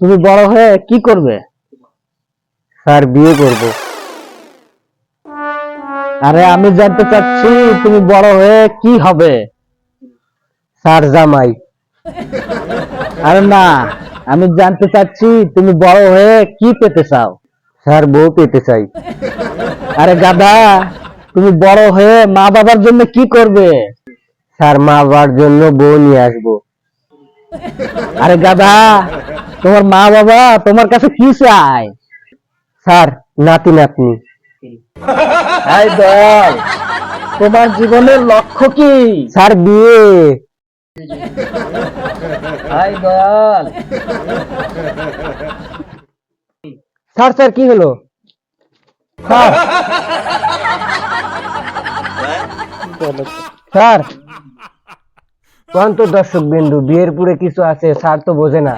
তুমি বড় হয়ে কি করবে? স্যার বিয়ে করব। আরে আমি জানতে চাচ্ছি তুমি বড় হয়ে কি হবে? স্যার জামাই। আরে না আমি জানতে চাচ্ছি তুমি বড় হয়ে কি পেতে চাও? স্যার বউ পেতে চাই। আরে গাদা তুমি বড় হয়ে মা বাবার জন্য কি করবে? স্যার মা বাবার জন্য বউ নিয়ে আসব। আরে গাদা তোমার মা বাবা তোমার কাছে কি চায়? স্যার নাতি নাতনি। দল তোমার জীবনের লক্ষ্য কি? স্যার বিয়ে। দল স্যার স্যার কি হলো? স্যার। স্যার। তো দর্শক বিন্দু বিয়ের পুরে কিছু আছে স্যার তো বোঝে না।